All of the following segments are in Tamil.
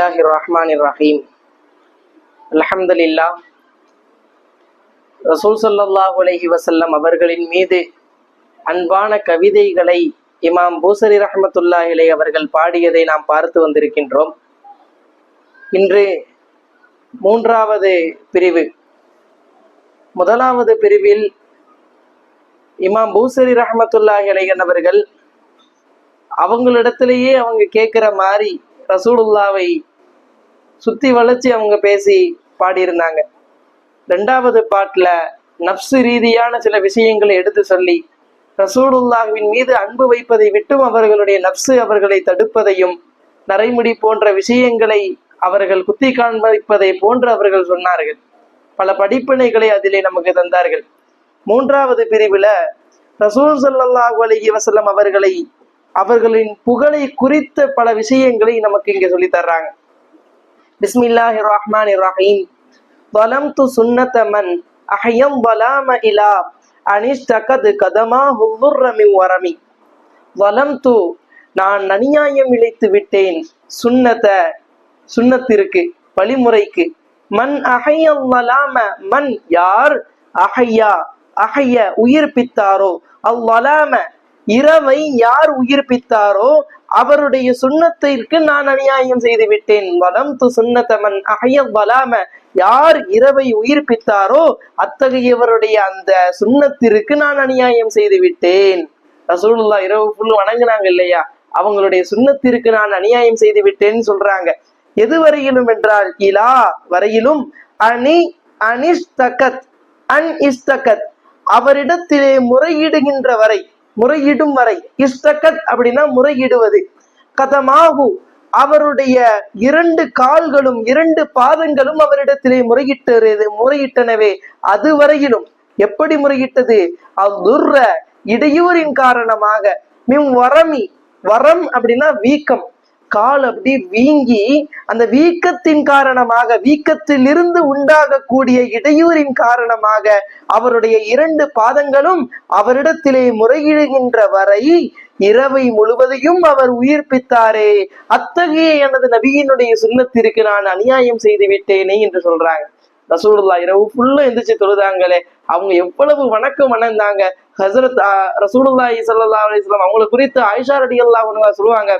بسم الله الرحمن الرحيم الحمد لله ரசூல் ஸல்லல்லாஹு அலைஹி வஸல்லம் அவர்களின் மீது அன்பான கவிதைகளை இமாம் பூசரி ரஹ்மத்துல்லாஹிலை அவர்கள் பாடியதை நாம் பார்த்து வந்திருக்கின்றோம் இன்று மூன்றாவது பிரிவு முதலாவது பிரிவில் இமாம் பூசரி ரஹ்மத்துல்லாஹி அலைஹன் அவர்கள் அவங்களிடத்திலேயே அவங்க கேட்குற மாதிரி ரசூலுல்லாவை சுத்தி வளைச்சு அவங்க பேசி பாடியிருந்தாங்க. ரெண்டாவது பாட்டுல நப்சு ரீதியான சில விஷயங்களை எடுத்து சொல்லி ரசூலுல்லாஹுவின் மீது அன்பு வைப்பதை விட்டும் அவர்களுடைய நப்சு அவர்களை தடுப்பதையும் நரைமுடி போன்ற விஷயங்களை அவர்கள் குத்தி காண்பிப்பதை போன்று அவர்கள் சொன்னார்கள். பல படிப்பினைகளை அதிலே நமக்கு தந்தார்கள். மூன்றாவது பிரிவுல ரசூல் ஸல்லல்லாஹு அலைஹி வஸல்லம் அவர்களை அவர்களின் புகழை குறித்த பல விஷயங்களை நமக்கு இங்கே சொல்லி தர்றாங்க. பிஸ்மில்லாஹி ரஹ்மான் ரஹீம் வலம்து சுன்னத மன் அஹயம் வலாம இலா அனிஷ்டகது கதமா ஹுர்ரமி வரமி. வலம்து நான் அநியாயம் இழைத்து விட்டேன் சுன்னத சுன்னத்திற்கு வழிமுறைக்கு. மன் அஹையம் வலாம மன் யார்? அஹையா அஹைய உயிர்ப்பித்தாரோ? அவ்வலாம இரவை யார் உயிர்ப்பித்தாரோ அவருடைய சுண்ணத்திற்கு நான் அநியாயம் செய்து விட்டேன் வலம் து சுண்ணத்தமன் அகைய வலாம. யார் இரவை உயிர்ப்பித்தாரோ அத்தகையவருடைய அந்த சுண்ணத்திற்கு நான் அநியாயம் செய்து விட்டேன் ரசூலுல்லா இரவு ஃபுல்லு வணங்குனாங்க இல்லையா? அவங்களுடைய சுண்ணத்திற்கு நான் அநியாயம் செய்து விட்டேன்னு சொல்றாங்க. எது வரையிலும் என்றால் இலா வரையிலும் அணி அனிஷ்தகத் அன் இஸ்தகத் அவரிடத்திலே முறையிடுகின்ற வரை முறையிடும் வரை. இஸ்தகத் அப்படின்னா முறையிடுவது. கதமாகு அவருடைய இரண்டு கால்களும் இரண்டு பாதங்களும் அவரிடத்திலே முறையிட்டது முறையிட்டனவே. அதுவரையிலும் எப்படி முறையிட்டது? அவ்துர்ர இடையூறின் காரணமாக. மிம் வரமி வரம் அப்படின்னா வீக்கம். கால் அப்படி வீங்கி அந்த வீக்கத்தின் காரணமாக வீக்கத்திலிருந்து உண்டாகக்கூடிய இடையூறின் காரணமாக அவருடைய இரண்டு பாதங்களும் அவரிடத்திலே முறையிடுகின்ற வரை இரவை முழுவதையும் அவர் உயிர்ப்பித்தாரே. அத்தகைய எனது நபியினுடைய சுண்ணத்திற்கு நான் அநியாயம் செய்து விட்டேனே என்று சொல்றாங்க. ரசூலுல்லா இரவு ஃபுல்லா எந்திரிச்சு தொழுதாங்களே. அவங்க எவ்வளவு வணக்கம் வணந்தாங்க. ஹசரத் ரசூலுல்லாஹி சல்லா அலிஸ்லாம் அவங்களை குறித்து ஆயிஷா ரலியல்லாஹு சொல்லுவாங்க.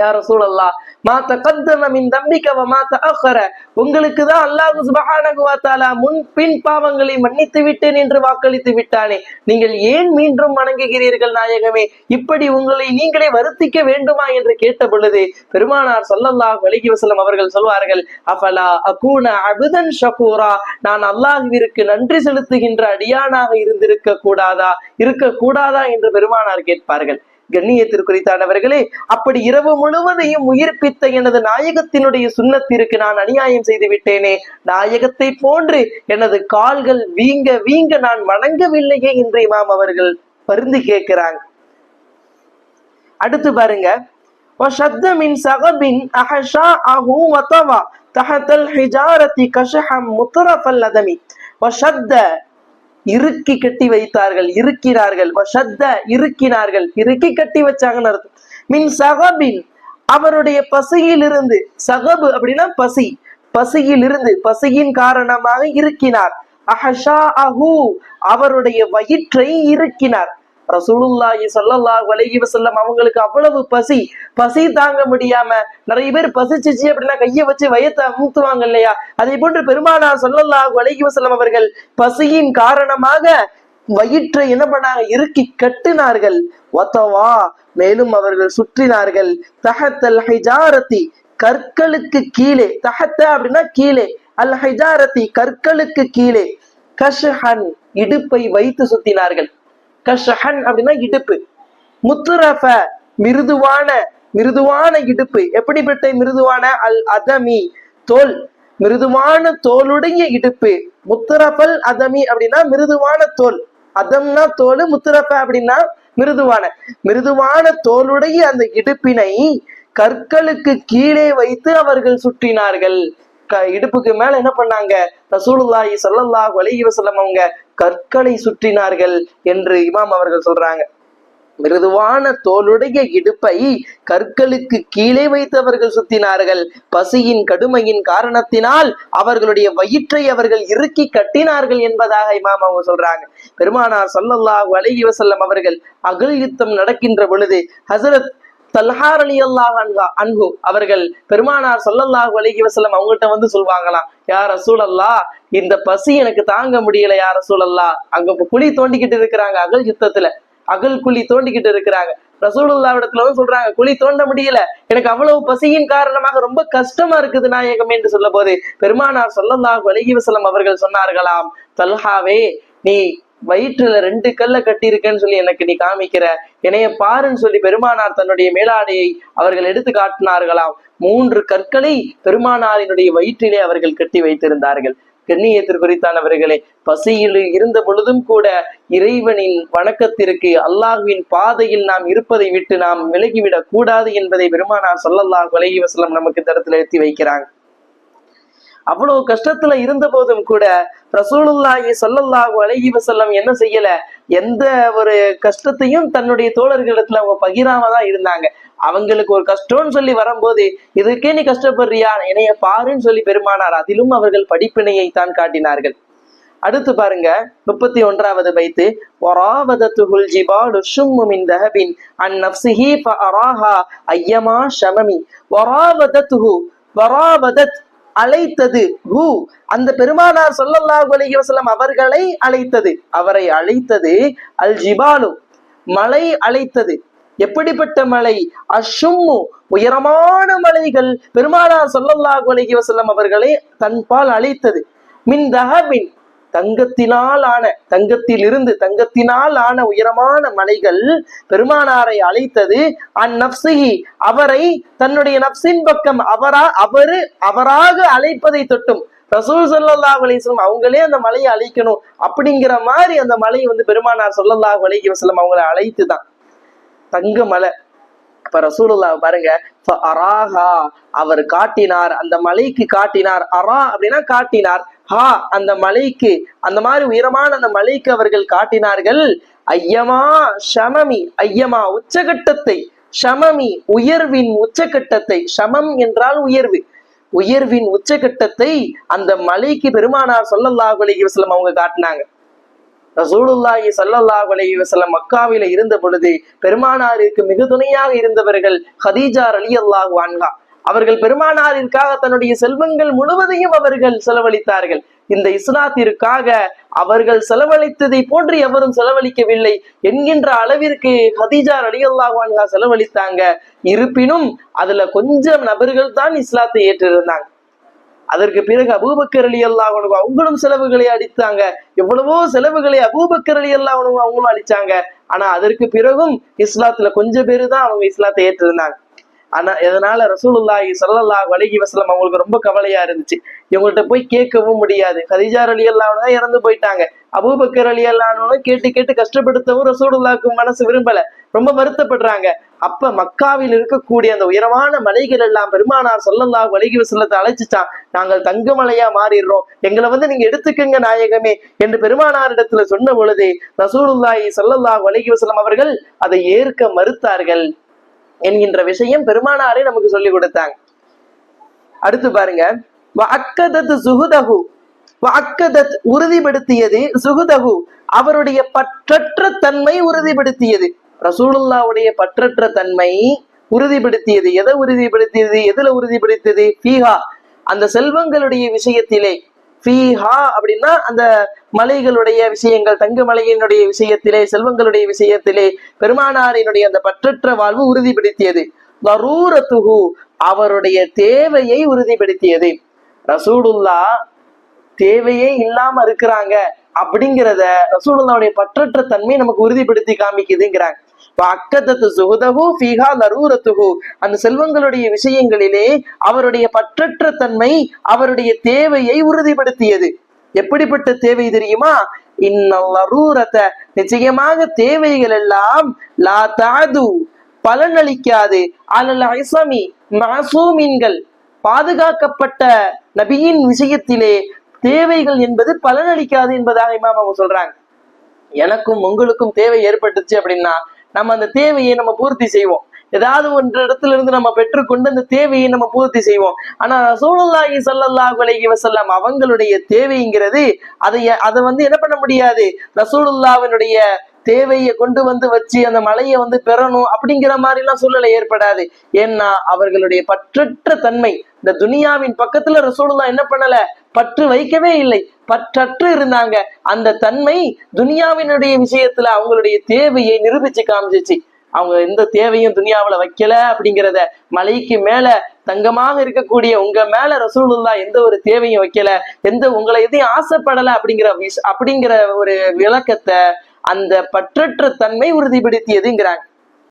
யார சூழல்லா மாத்த மா தம்பிக்கவ மின் தம்பிக்க வ உங்களுக்கு தான் அல்லாஹ் சுபஹானகுவாத்தாலா முன் பின் பாவங்களை மன்னித்து விட்டேன் என்று வாக்களித்து விட்டானே. நீங்கள் ஏன் மீண்டும் வணங்குகிறீர்கள் நாயகமே? இப்படி உங்களை நீங்களே வருத்திக்க வேண்டுமா என்று கேட்ட பொழுது பெருமானார் சொல்லல்லா வலிகி வசலம் அவர்கள் சொல்வார்கள் அஃபலா அகூன அபுதன் ஷகூரா? நான் அல்லாஹுவிற்கு நன்றி செலுத்துகின்ற அடியானாக இருந்திருக்க கூடாதா இருக்க கூடாதா என்று பெருமானார் கேட்பார்கள். கண்ணியத்திற்குரித்தானவர்களே அப்படி இரவு முழுவதையும் உயிர்ப்பித்த எனது நாயகத்தினுடைய சுண்ணத்திற்கு நான் அநியாயம் செய்து விட்டேனே நாயகத்தை போன்று எனது கால்கள் வீங்க வீங்க நான் வணங்கவில்லையே என்று இமாம் அவர்கள் பருந்து கேட்கிறாங்க அடுத்து பாருங்க وشد من سغب أحشاءه وطوى تحت الحجارة كشحا مطرف اللدم وشد இறுக்கி கட்டி வைத்தார்கள் இருக்கிறார்கள் வஷத்த இருக்கினார்கள் இறுக்கி கட்டி வச்சாங்கன்னு அர்த்தம். மின் சகபின் அவருடைய பசியிலிருந்து சகபு அப்படின்னா பசி பசியிலிருந்து பசியின் காரணமாக இருக்கினார் அஹஷா அஹு அவருடைய வயிற்றை இருக்கினார் ரசூலுல்லாஹி ஸல்லல்லாஹு அலைஹி வசல்லம் அவங்களுக்கு அவ்வளவு பசி பசி தாங்க முடியாம நிறைய பேர் பசிச்சிச்சு அப்படின்னா கையை வச்சு வயத்தை அமுத்துவாங்க இல்லையா? அதே போன்று பெருமானா ஸல்லல்லாஹு வலைகி வசல்லம் அவர்கள் பசியின் காரணமாக வயிற்றை என்ன பண்ணாங்க? இறுக்கி கட்டினார்கள். ஒத்தவா மேலும் அவர்கள் சுற்றினார்கள். தஹத்தல் ஹிஜாரத்தி கற்களுக்கு கீழே. தஹத்த அப்படின்னா கீழே. அல் ஹைஜாரத்தி கற்களுக்கு கீழே. கஷ்ஹன் இடுப்பை வைத்து சுத்தினார்கள். கஷஹன் அப்படின்னா இடுப்பு. முத்துரஃப மிருதுவான மிருதுவான இடுப்பு. எப்படிப்பட்ட மிருதுவான? அல் அதமி தோல். மிருதுவான தோலுடைய இடுப்பு. முத்துரஃபல் அதமி அப்படின்னா மிருதுவான தோல். அதம்னா தோல் முத்துரஃப அப்படின்னா மிருதுவான. மிருதுவான தோலுடைய அந்த இடுப்பினை கற்களுக்கு கீழே வைத்து அவர்கள் சுற்றினார்கள். க இடுப்புக்கு மேல என்ன பண்ணாங்க? ரசூலுல்லாஹி ஸல்லல்லாஹு அலைஹி வசல்லம் அவங்க கற்களை சுற்றினார்கள் என்று இமாம் அவர்கள் சொல்றாங்க. மிருதுவான தோளுடைய இடுப்பை கற்களுக்கு கீழே வைத்தவர்கள் சுத்தினார்கள் பசியின் கடுமையின் காரணத்தினால் அவர்களுடைய வயிற்றை அவர்கள் இறுக்கி கட்டினார்கள் என்பதாக இமாம் அவங்க சொல்றாங்க. பெருமானார் ஸல்லல்லாஹு அலைஹி வசல்லம் அவர்கள் அகல் யுத்தம் நடக்கின்ற பொழுது ஹசரத் தல்ஹார் அலி அல்லாஹ் அன்பு அவர்கள் பெருமானார் ஸல்லல்லாஹு அலைஹி வசலம் அவங்ககிட்ட வந்து சொல்வாங்களாம் யார் ரசூலல்லா இந்த பசி எனக்கு தாங்க முடியல யார் ரசூலல்லா அங்க குழி தோண்டிக்கிட்டு இருக்கிறாங்க அகல் யுத்தத்துல. அகல் குழி தோண்டிக்கிட்டு இருக்கிறாங்க. ரசூலுல்லா இடத்துல வந்து சொல்றாங்க குழி தோண்ட முடியல. எனக்கு அவ்வளவு பசியின் காரணமாக ரொம்ப கஷ்டமா இருக்குது நாயகம் என்று சொல்ல போது பெருமானார் சொல்லல்லாஹ் அலைஹி வசலம் அவர்கள் சொன்னார்களாம் தல்ஹாவே நீ வயிற்றுல ரெண்டு கல்ல கட்டியிருக்கேன்னு சொல்லி எனக்கு நீ காமிக்கிற. என்னைய பாருன்னு சொல்லி பெருமானார் தன்னுடைய மேலாடையை அவர்கள் எடுத்து காட்டினார்களாம். மூன்று கற்களை பெருமானாரினுடைய வயிற்றிலே அவர்கள் கட்டி வைத்திருந்தார்கள். கண்ணியத்திற்குரித்தானவர்களே பசியில் இருந்த பொழுதும் கூட இறைவனின் வணக்கத்திற்கு அல்லாஹ்வின் பாதையில் நாம் இருப்பதை விட்டு நாம் விலகிவிடக் கூடாது என்பதை பெருமானார் சொல்லல்லாஹ் அலைஹி வசலம் நமக்கு தரத்தில் எழுத்தி வைக்கிறாங்க. அவ்வளவு கஷ்டத்துல இருந்த போதும் கூட ரசூலுல்லாஹி சொல்லல்லாஹு அழகி வசல்லம் என்ன செய்யல? எந்த ஒரு கஷ்டத்தையும் தன்னுடைய தோழர்களிடத்துல அவங்க பகிராம தான் இருந்தாங்க. அவங்களுக்கு ஒரு கஷ்டம்னு சொல்லி வரும்போது இதுக்கே நீ கஷ்டப்படுறியா? என்னைய பாருன்னு சொல்லி பெருமானார் அதிலும் அவர்கள் படிப்பினையை தான் காட்டினார்கள். அடுத்து பாருங்க முப்பத்தி ஒன்றாவது பைத்து. ஒராவதத்துகுல் ஜிபாலு ஷும்மு மின் தஹபின் அன் நஃப்ஸிஹி ஃபஅராஹா ஐயமா ஷமமி. ஒராவதத்துகு வராவதத் அழைத்தது. ஹூ. அந்த பெருமானார் சொல்லல்லாஹு அலைஹி வஸல்லம் அவர்களை அழைத்தது. அவரை அழைத்தது அல் ஜிபாலு மலை அழைத்தது. எப்படிப்பட்ட மலை? அஷும்மு. உயரமான மலைகள் பெருமானார் சொல்லல்லாஹு அலைஹி வஸல்லம் அவர்களை தன்பால் அழைத்தது. மின் தஹபின். தங்கத்தினால் ஆன தங்கத்தில் இருந்து தங்கத்தினால் ஆன உயரமான மலைகள் பெருமானாரை அழைத்தது. அந்நப்சிஹி அவரை தன்னுடைய நப்சின் பக்கம் அவரா அவரு அவராக அழைப்பதை தொட்டும். ரசூல் ஸல்லல்லாஹு அலிஸ்லம் அவங்களே அந்த மலையை அழைக்கணும் அப்படிங்கிற மாதிரி அந்த மலை வந்து பெருமானார் ஸல்லல்லாஹு அலைஹி வசலம் அவங்களை அழைத்து தான் தங்க மலை. இப்ப ரசூலுல்லா பாருங்க அராஹா அவர் காட்டினார் அந்த மலைக்கு காட்டினார். அரா அப்படின்னா காட்டினார். ஹா அந்த மலைக்கு அந்த மாதிரி உயரமான அந்த மலைக்கு அவர்கள் காட்டினார்கள். ஐயமா ஷமமி ஐயமா உச்சகட்டத்தை ஷமமி உயர்வின் உச்சகட்டத்தை ஷமம் என்றால் உயர்வு. உயர்வின் உச்சகட்டத்தை அந்த மலைக்கு பெருமானார் ஸல்லல்லாஹு அலைஹி வசலம் அவங்க காட்டினாங்க. ரசூலுல்லாஹி ஸல்லல்லாஹு அலைஹி வசலம் மக்காவில இருந்த பொழுது பெருமானாருக்கு மிக துணையாக இருந்தவர்கள் ஹதீஜா ரலியல்லாஹு அன்ஹா. அவர்கள் பெருமானாரிற்காக தன்னுடைய செல்வங்கள் முழுவதையும் அவர்கள் செலவழித்தார்கள். இந்த இஸ்லாத்திற்காக அவர்கள் செலவழித்ததை போன்று எவரும் செலவழிக்கவில்லை என்கின்ற அளவிற்கு ஹதீஜா ரலியல்லாஹு செலவழித்தாங்க. இருப்பினும் அதுல கொஞ்சம் நபர்கள் தான் இஸ்லாத்தை ஏற்றிருந்தாங்க. அதற்கு பிறகு அபூபக்கர் அலி அல்லாஹ் அவங்களும் செலவுகளை அடித்தாங்க. எவ்வளவோ செலவுகளை அபூபக்கர் அலி அல்லாஹ் அவங்களும் அடிச்சாங்க. ஆனா அதற்கு பிறகும் இஸ்லாத்துல கொஞ்சம் பேரு தான் அவங்க இஸ்லாத்தை ஏற்றிருந்தாங்க. ஆனா இதனால ரசூலுல்லாஹி சல்லல்லா வலகி வசலம் அவங்களுக்கு ரொம்ப கவலையா இருந்துச்சு? இவங்கள்ட்ட போய் கேட்கவும் முடியாது. ஹதிஜார் அலி அல்லாஹ் இறந்து போயிட்டாங்க. அபூபக்கர் அலி அல்லாஹ் கேட்டு கேட்டு கஷ்டப்படுத்தவும் ரசூலுல்லாஹ்க்கு மனசு விரும்பல. ரொம்ப வருத்தப்படுறாங்க. அப்ப மக்காவில் இருக்கக்கூடிய அந்த உயரமான மலைகள் எல்லாம் பெருமானார் சொல்லல்லா அலைஹி வசலத்தை அழைச்சிச்சான். நாங்கள் தங்க மலையா மாறிடுறோம். எங்களை வந்து நீங்க எடுத்துக்கங்க நாயகமே என்று பெருமானாரிடத்துல சொன்ன பொழுது ரசூலுல்லாஹி ஸல்லல்லாஹு அலைஹி வசலம் அவர்கள் அதை ஏற்க மறுத்தார்கள். என்கின்ற விஷயம் பெருமானாரே நமக்கு சொல்லி கொடுத்தாங்க. அடுத்து பாருங்க. அக்கதத் சுகுதகு அக்கதத் உறுதிப்படுத்தியது சுகுதகு அவருடைய பற்றற்ற தன்மை உறுதிப்படுத்தியது. ரசூலுல்லாவுடைய பற்றற்ற தன்மை உறுதிப்படுத்தியது. எதை உறுதிப்படுத்தியது? எதுல உறுதிப்படுத்தியது? ஃபீஹா. அந்த செல்வங்களுடைய விஷயத்திலே ஃபீஹா அப்படின்னா அந்த மலைகளுடைய விஷயங்கள் தங்க மலையினுடைய விஷயத்திலே செல்வங்களுடைய விஷயத்திலே பெருமானாரினுடைய அந்த பற்றற்ற வாழ்வு உறுதிப்படுத்தியது. வரூரத்துகு அவருடைய தேவையை உறுதிப்படுத்தியது. ரசூடுல்லா தேவையே இல்லாம இருக்கிறாங்க அப்படிங்கிறத ரசூலுல்லாவுடைய பற்றற்ற தன்மை நமக்கு உறுதிப்படுத்தி காமிக்குதுங்கிறாங்க. அந்த செல்வங்களுடைய விஷயங்களிலே அவருடைய பற்றற்ற தன்மை அவருடைய தேவையை உறுதிப்படுத்தியது. எப்படிப்பட்ட தேவை தெரியுமா? இன்னரூரத்தை நிச்சயமாக தேவைகள் எல்லாம் லா தாது. பலனளிக்காது அலல் ஐசமி மாசூமீன்கள். பாதுகாக்கப்பட்ட நபியின் விஷயத்திலே தேவைகள் என்பது பலனளிக்காது என்பதாக இமாம் அவங்க சொல்றாங்க. எனக்கும் உங்களுக்கும் தேவை ஏற்பட்டுச்சு அப்படின்னா நம்ம அந்த தேவையை நம்ம பூர்த்தி செய்வோம். ஏதாவது ஒன்று இடத்துல இருந்து நம்ம பெற்றுக்கொண்டு அந்த தேவையை நம்ம பூர்த்தி செய்வோம். ஆனா சூழல்லாகி ஸல்லல்லாஹு அலைஹி வசல்லாம் அவங்களுடைய தேவைங்கிறது அதை அதை வந்து என்ன பண்ண முடியாது? ரசூலுல்லாவினுடைய தேவையை கொண்டு வந்து வச்சு அந்த மலையை வந்து பெறணும் அப்படிங்கிற மாதிரி எல்லாம் சூழ்நிலை ஏற்படாது. ஏன்னா அவர்களுடைய பற்றற்ற தன்மை இந்த துனியாவின் பக்கத்துல ரசூலுல்லா என்ன பண்ணல? பற்று வைக்கவே இல்லை. பற்றற்று இருந்தாங்க. அந்த தன்மை துனியாவினுடைய விஷயத்துல அவங்களுடைய தேவையை நிரூபிச்சு காமிச்சிச்சு. அவங்க எந்த தேவையும் துனியாவுல வைக்கல அப்படிங்கிறத மலைக்கு மேல தங்கமாக இருக்கக்கூடிய உங்க மேல ரசூலுல்லா எந்த ஒரு தேவையும் வைக்கல எந்த உங்களை எதையும் ஆசைப்படல அப்படிங்கிற அப்படிங்கிற ஒரு விளக்கத்தை அந்த பற்றற்ற தன்மை உறுதிப்படுத்தியதுங்கிறாங்க.